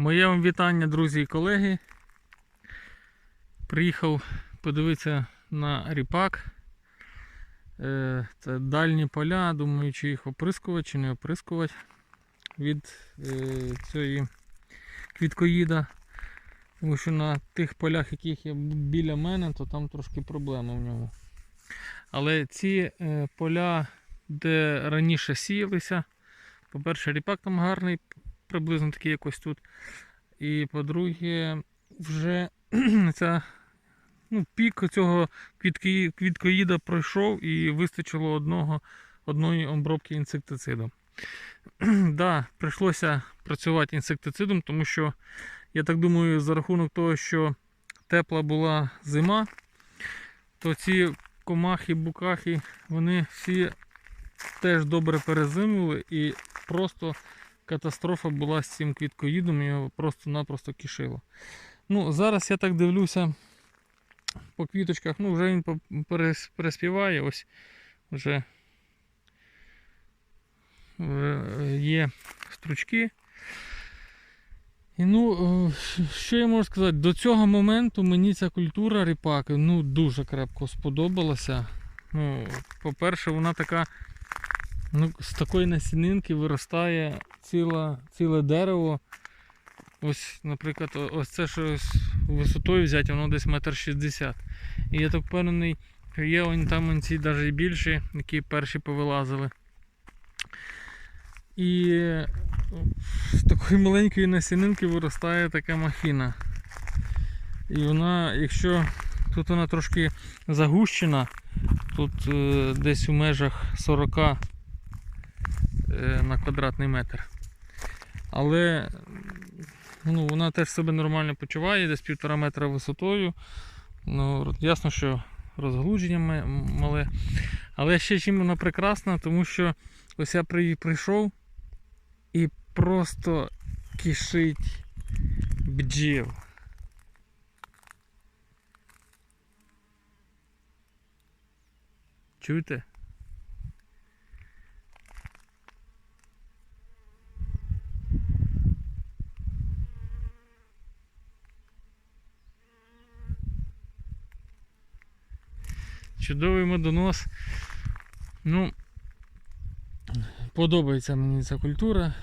Моє вам вітання, друзі і колеги. Приїхав подивитися на ріпак. Е, Це дальні поля, думаю, чи їх оприскувати, чи не оприскувати від е, цієї квіткоїда. Тому що на тих полях, яких є біля мене, то там трошки проблема в ньому. Але ці е, поля, де раніше сіялися, по-перше, ріпак там гарний, приблизно такий якось тут. І по-друге, вже ця, ну, пік цього квітки, квіткоїда пройшов і вистачило одного, одної обробки інсектицидом. да, прийшлося працювати інсектицидом, тому що, я так думаю, за рахунок того, що тепла була зима, то ці комахи, букахи, вони всі теж добре перезимували і просто катастрофа була з цим квіткоїдом, його просто-напросто кишило. Ну, зараз я так дивлюся по квіточках, ну вже він переспіває, ось вже е, є стручки. І ну, е, що я можу сказати? До цього моменту мені ця культура ріпаки ну, дуже крепко сподобалася. Ну, по-перше, вона така Ну, з такої насінинки виростає ціла, ціле дерево. Ось, наприклад, ось це щось висотою взяти, воно десь метр шістдесят. І я так впевнений, є он там он ці навіть більші, які перші повилазили. І з такої маленької насінинки виростає така махіна. І вона, якщо тут вона трошки загущена, тут е, десь у межах 40 е, на квадратний метр. Але ну, вона теж себе нормально почуває, десь півтора метра висотою. Ну, ясно, що розглудження мале. Але ще чим вона прекрасна, тому що ось я при- прийшов і просто кишить бджіл. Чуєте? Чудовий медонос. Ну, подобається мені ця культура.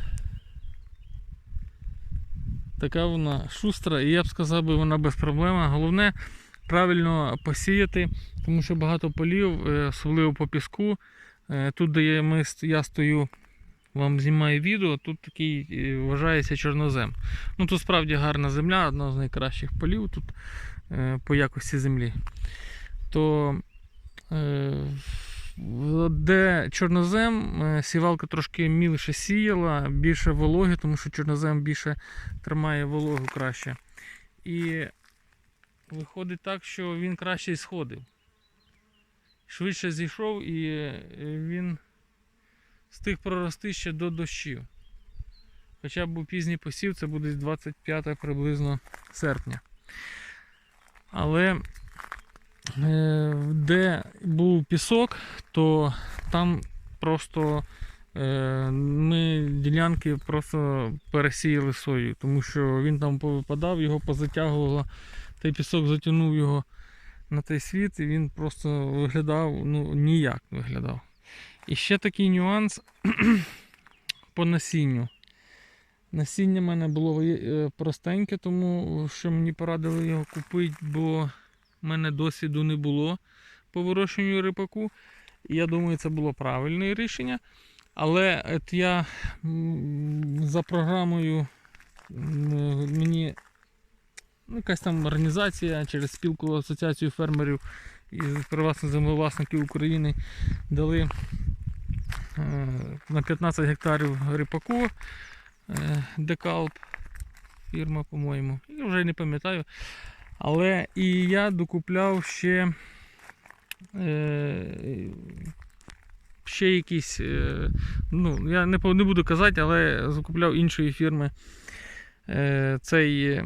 Така вона шустра, і я б сказав, би, вона без проблем. Головне правильно посіяти, тому що багато полів, е, особливо по піску. Е, Тут, де я, стою, вам знімаю відео, тут такий е, вважається чорнозем. Ну тут справді гарна земля, одна з найкращих полів тут по якості землі. То де чорнозем, е, сівалка трошки мілше сіяла, більше вологи, тому що чорнозем більше тримає вологу краще. І виходить так, що він краще сходив. Швидше зійшов і е, він встиг прорости ще до дощів. Хоча б був пізній посів, це буде 25 приблизно серпня. Але е, де був пісок, то там просто е, ми ділянки просто пересіяли сою, тому що він там повипадав, його позатягувало, той пісок затягнув його на той світ, і він просто виглядав, ну ніяк виглядав. І ще такий нюанс по насінню. Насіння в мене було е, простеньке, тому що мені порадили його купити, бо в мене досвіду не було по вирощуванню рипаку. Я думаю, це було правильне рішення. Але от я за програмою мені ну, якась там організація через спілку Асоціацію фермерів і приватних землевласників України дали е, на 15 гектарів рипаку е, Декалп фірма, по-моєму. Я вже не пам'ятаю. Але і я докупляв ще е, ще якісь, е, ну, я не, не буду казати, але закупляв іншої фірми е, цей е,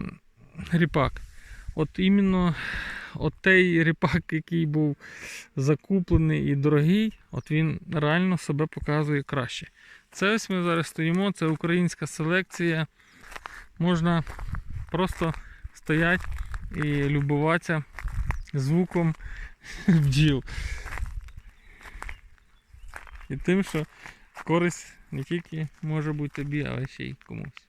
ріпак. От іменно от той ріпак, який був закуплений і дорогий, от він реально себе показує краще. Це ось ми зараз стоїмо, це українська селекція можна просто стояти і любуватися звуком бджіл. І тим, що користь не тільки може бути тобі, але ще й комусь.